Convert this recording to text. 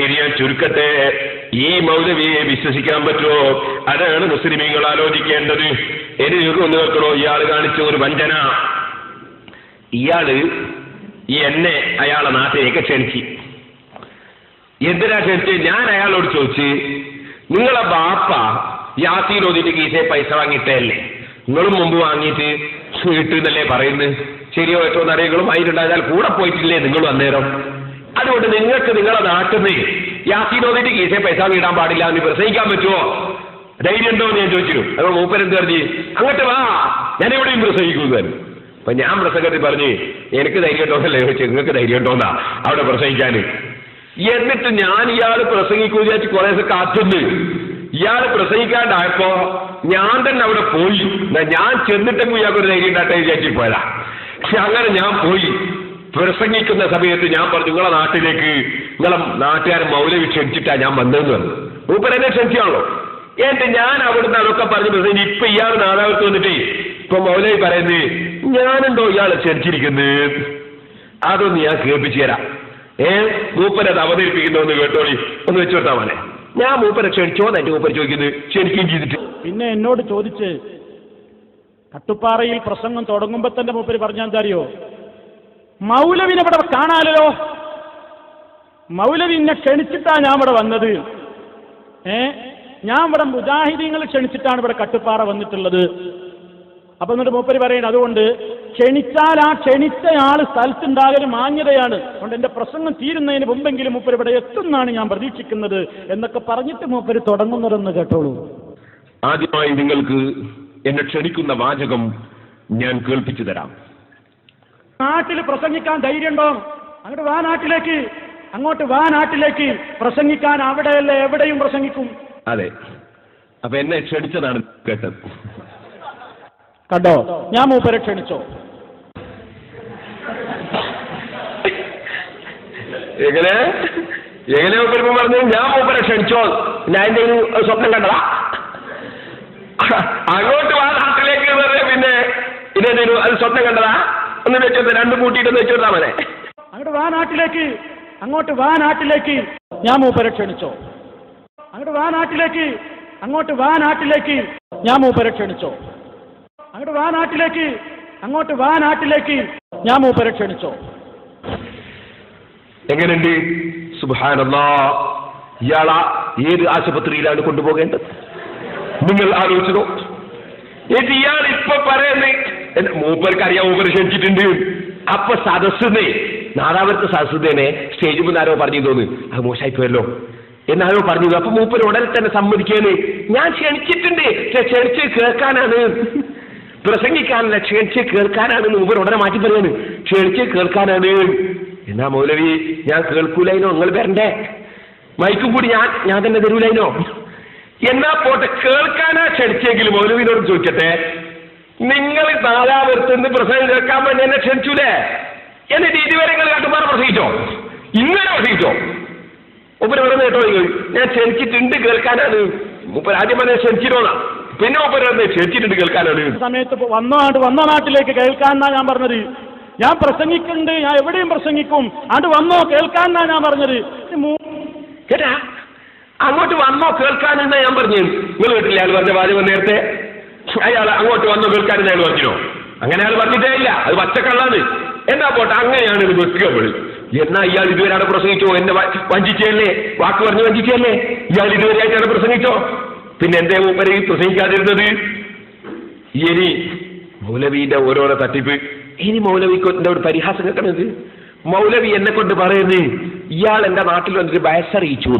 ഇനി ഞാൻ ചുരുക്കത്തെ ഈ മൗലവിയെ വിശ്വസിക്കാൻ പറ്റുമോ? അതാണ് മുസ്ലിമീങ്ങൾ ആലോചിക്കേണ്ടത്. എനി ഒന്ന് വെക്കണോ ഇയാൾ കാണിച്ച ഒരു വഞ്ചന. ഇയാൾ ഈ എന്നെ അയാളെ നാട്ടിലേക്ക് ക്ഷണിച്ച്. എന്തിനാ ക്ഷണിച്ച്? ഞാൻ അയാളോട് ചോദിച്ച് നിങ്ങളെ ബാപ്പ യാത്രയിൽ ഓതിട്ട് കീസെ പൈസ വാങ്ങിയിട്ടല്ലേ? നിങ്ങളും മുമ്പ് വാങ്ങിയിട്ട് കിട്ടുന്നല്ലേ പറയുന്നത്? ശരിയോ ഏറ്റവും നിറയങ്ങളും അതിലുണ്ടായാൽ കൂടെ പോയിട്ടില്ലേ നിങ്ങൾ അന്നേരം? അതുകൊണ്ട് നിങ്ങൾക്ക് നിങ്ങളെ നാട്ടിൽ യാസീനോദിന്റെ ഓതിട്ട് പൈസ വീടാൻ പാടില്ല എന്ന് പ്രസംഗിക്കാൻ പറ്റുമോ? ധൈര്യം ഉണ്ടോ എന്ന് ഞാൻ ചോദിച്ചു. അപ്പോൾ മൂപ്പൻ എന്ത് പറഞ്ഞു? അങ്ങോട്ട് വാ ഞാൻ എവിടെയും പ്രസംഗിക്കുന്നു അപ്പൊ ഞാൻ പ്രസംഗത്തിൽ പറഞ്ഞു എനിക്ക് ധൈര്യം ഉണ്ടോന്നല്ലേ ചോദിച്ചു നിങ്ങൾക്ക് ധൈര്യം ഉണ്ടോന്നാ അവിടെ പ്രസംഗിക്കാൻ. എന്നിട്ട് ഞാൻ ഇയാൾ പ്രസംഗിക്കൂ വിചാരിച്ച് കുറെ കാത്തുന്നു ഇയാൾ പ്രസംഗിക്കാണ്ടായപ്പോ ഞാൻ തന്നെ അവിടെ പോയി. ഞാൻ ചെന്നിട്ടെങ്കിൽ ഇയാൾക്ക് ഒരു ധൈര്യം ഉണ്ടാട്ടെ വിചാരിച്ചു പോയതാ. പക്ഷെ അങ്ങനെ ഞാൻ പോയി. പ്രസംഗിക്കുന്ന സമയത്ത് ഞാൻ പറഞ്ഞു നിങ്ങളെ നാട്ടിലേക്ക് നിങ്ങളെ നാട്ടുകാരൻ മൗലവി ക്ഷണിച്ചിട്ടാ ഞാൻ വന്നതെന്ന് പറഞ്ഞു. മൂപ്പർ എന്നെ ക്ഷണിച്ചാണല്ലോ. എന്നിട്ട് ഞാൻ അവിടുന്ന് അതൊക്കെ പറഞ്ഞു പ്രസംഗിച്ച് ഇപ്പൊ ഇയാൾ നാദാവത്ത് വന്നിട്ടേ ഇപ്പൊ മൗലവി പറയുന്നത് ഞാനുണ്ടോ ഇയാളെ ക്ഷണിച്ചിരിക്കുന്നത് അതൊന്ന് ഞാൻ കേൾപ്പിച്ചു തരാം. ഏ മൂപ്പരത് അവതരിപ്പിക്കുന്നൊന്ന് കേട്ടോളി. ഒന്ന് വെച്ചു കൊടുത്താൽ മോനെ. ഞാൻ മൂപ്പരെ ക്ഷണിച്ചോന്ന് എന്റെ മൂപ്പര് ചോദിക്കുന്നത് ക്ഷണിക്കുകയും ചെയ്തിട്ട്. പിന്നെ എന്നോട് ചോദിച്ച് കട്ടുപ്പാറയിൽ പ്രസംഗം തുടങ്ങുമ്പോ തന്നെ മൂപ്പര് പറഞ്ഞാൽ എന്താ അറിയോ? മൗലവിനെ ഇവിടെ കാണാലോ? മൗലവിനെ ക്ഷണിച്ചിട്ടാ ഞാൻ ഇവിടെ വന്നത്. ഏ? ഞാൻ ഇവിടെ മുജാഹിദീങ്ങൾ ക്ഷണിച്ചിട്ടാണ് ഇവിടെ കട്ടുപ്പാറ വന്നിട്ടുള്ളത്. അപ്പൊ എന്നിട്ട് മൂപ്പര് പറയണം അതുകൊണ്ട് ക്ഷണിച്ചാൽ ആ ക്ഷണിച്ചയാൾ സ്ഥലത്തുണ്ടാകൽ മാന്യതയാണ്. അതുകൊണ്ട് എന്റെ പ്രസംഗം തീരുന്നതിന് മുമ്പെങ്കിലും മൂപ്പര് ഇവിടെ എത്തുന്നാണ് ഞാൻ പ്രതീക്ഷിക്കുന്നത് എന്നൊക്കെ പറഞ്ഞിട്ട് മൂപ്പര് തുടങ്ങുന്നതെന്ന് കേട്ടോളൂ. ആദ്യമായി നിങ്ങൾക്ക് എന്നെ ക്ഷണിക്കുന്ന വാചകം ഞാൻ കേൾപ്പിച്ചു തരാം. നാട്ടിൽ പ്രസംഗിക്കാൻ ധൈര്യമുണ്ടോ? അങ്ങോട്ട് വാ നാട്ടിലേക്ക്. അങ്ങോട്ട് വാ നാട്ടിലേക്ക്. പ്രസംഗിക്കാൻ അവിടെയല്ല എവിടെയും പ്രസംഗിക്കും. അതെ. അപ്പൊ എന്നെ ക്ഷണിച്ചതാണ് കേട്ടത്. കണ്ടോ? ഞാൻ മൂപ്പരെ ക്ഷണിച്ചോ? എങ്ങനെ? എങ്ങനെ മൂപ്പരിപ്പം പറഞ്ഞു? ഞാൻ മൂപ്പരെ ക്ഷണിച്ചോ. ഞാൻ എന്തെങ്കിലും ഒരു സ്വപ്നം കണ്ടതാ. അങ്ങോട്ട് വാ നാട്ടിലേക്ക് പിന്നെ ഇതെന്തെങ്കിലും അത് സ്വപ്നം കണ്ടതാ? ഒന്ന് വെച്ചോട്ടെ രണ്ടും കൂട്ടിയിട്ടൊന്ന് വെച്ചോട്ടാ മനെ അങ്ങോട്ട് വാ നാട്ടിലേക്ക്. അങ്ങോട്ട് വാ നാട്ടിലേക്ക്. ഞാൻ മൂപ്പരെ ക്ഷണിച്ചോ. അങ്ങോട്ട് വാ നാട്ടിലേക്ക്. അങ്ങോട്ട് വാ നാട്ടിലേക്ക്. ഞാൻ മൂപ്പരെ ക്ഷണിച്ചോ. അങ്ങോട്ട് വാ നാട്ടിലേക്ക്. അങ്ങോട്ട് വാ നാട്ടിലേക്ക്. ഞാൻ മൂപ്പരെ ക്ഷണിച്ചോ. എങ്ങനെയുണ്ട്? സുബാനല്ലാ ഇയാള ഏത് ആശുപത്രിയിലാണ് കൊണ്ടുപോകേണ്ടത്? നിങ്ങൾ ആലോചിച്ചതോ? ഇയാൾ ഇപ്പൊ പറയുന്നത് മൂപ്പർക്ക് അറിയാം മൂപ്പർ ക്ഷണിച്ചിട്ടുണ്ട്. അപ്പൊ സദസ്സിനെ നാദാപുരത്തെ സദസ്സിനെ സ്റ്റേജ് മുന്നേ ആരോ പറഞ്ഞു തോന്നി അത് മോശമായി പോയല്ലോ എന്നാരോ പറഞ്ഞു. അപ്പൊ മൂപ്പർ ഉടനെ തന്നെ സമ്മതിക്കാണ് ഞാൻ ക്ഷണിച്ചിട്ടുണ്ട്. ക്ഷണിച്ച് കേൾക്കാനാണ്. പ്രസംഗിക്കാനല്ല ക്ഷണിച്ച് കേൾക്കാനാണ് മൂപ്പർ ഉടനെ മാറ്റി പറയാണ് ക്ഷണിച്ച് കേൾക്കാനാണ്. എന്നാ മൗലവി ഞാൻ കേൾക്കൂലൈനോ നിങ്ങൾ വരണ്ടേ? മൈക്കും കൂടി ഞാൻ ഞാൻ തന്നെ തരൂലൈനോ എന്നാ പോട്ടെ കേൾക്കാനാ ക്ഷണിച്ചെങ്കിൽ മൗലവിനോട് ചോദിക്കട്ടെ? നിങ്ങൾ നാലാപുരത്തുനിന്ന് പ്രസംഗം കേൾക്കാൻ വേണ്ടി എന്നെ ക്ഷണിച്ചൂലേ? എന്നിട്ട് ഇതുവരെ നിങ്ങൾ കട്ടുമാറ പ്രസംഗിച്ചോ? ഇങ്ങനെ പ്രസംഗിച്ചോ? ഒപ്പന പറയുന്നത് കേട്ടോ നിങ്ങൾ ഞാൻ ക്ഷണിച്ചിട്ടുണ്ട് കേൾക്കാനാണ്. മുപ്പ ആദ്യം പറഞ്ഞ ക്ഷണിച്ചിട്ടോന്നാ പിന്നെ പറഞ്ഞത് ക്ഷണിച്ചിട്ടുണ്ട് കേൾക്കാനാണ്. സമയത്ത് വന്ന വന്നോ വന്ന വന്നോ നാട്ടിലേക്ക് കേൾക്കാന്നാ ഞാൻ പറഞ്ഞത്. ഞാൻ പ്രസംഗിക്കുന്നുണ്ട് ഞാൻ എവിടെയും പ്രസംഗിക്കും. അത് വന്നോ കേൾക്കാന്നാ ഞാൻ പറഞ്ഞത്. കേട്ടാ? അങ്ങോട്ട് വന്നോ കേൾക്കാനെന്നാ ഞാൻ പറഞ്ഞു നിങ്ങൾ കേട്ടില്ല അയാൾ പറഞ്ഞ വാദ്യം നേരത്തെ? അയാൾ അങ്ങോട്ട് വന്ന് കേൾക്കാനെന്ന് അയാൾ പറഞ്ഞോ അങ്ങനെ അയാൾ പറഞ്ഞിട്ടേ ഇല്ല. അത് പച്ചക്കള്ളാണ് എന്നാ പോട്ടെ അങ്ങനെയാണ് ഇത് വെക്കുക വിളി എന്നാ ഇയാൾ ഇതുവരെ അവിടെ പ്രസംഗിച്ചോ? എന്നെ വഞ്ചിച്ചല്ലേ വാക്ക് പറഞ്ഞ് വഞ്ചിച്ചല്ലേ ഇയാൾ ഇതുവരെ ആയിട്ട് അവിടെ പ്രസംഗിച്ചോ? പിന്നെ എന്തേ മൂപ്പര് പ്രസംഗിക്കാതിരുന്നത്? ഇനി മൗലവിന്റെ ഓരോരോ തട്ടിപ്പ്. ഇനി മൗലവിന്റെ ഒരു പരിഹാസം കേൾക്കണത്? മൗലവി എന്നെ കൊണ്ട് പറയുന്നത് ഇയാൾ എന്റെ നാട്ടിൽ വന്നിട്ട് വയസ്സറിയിച്ചു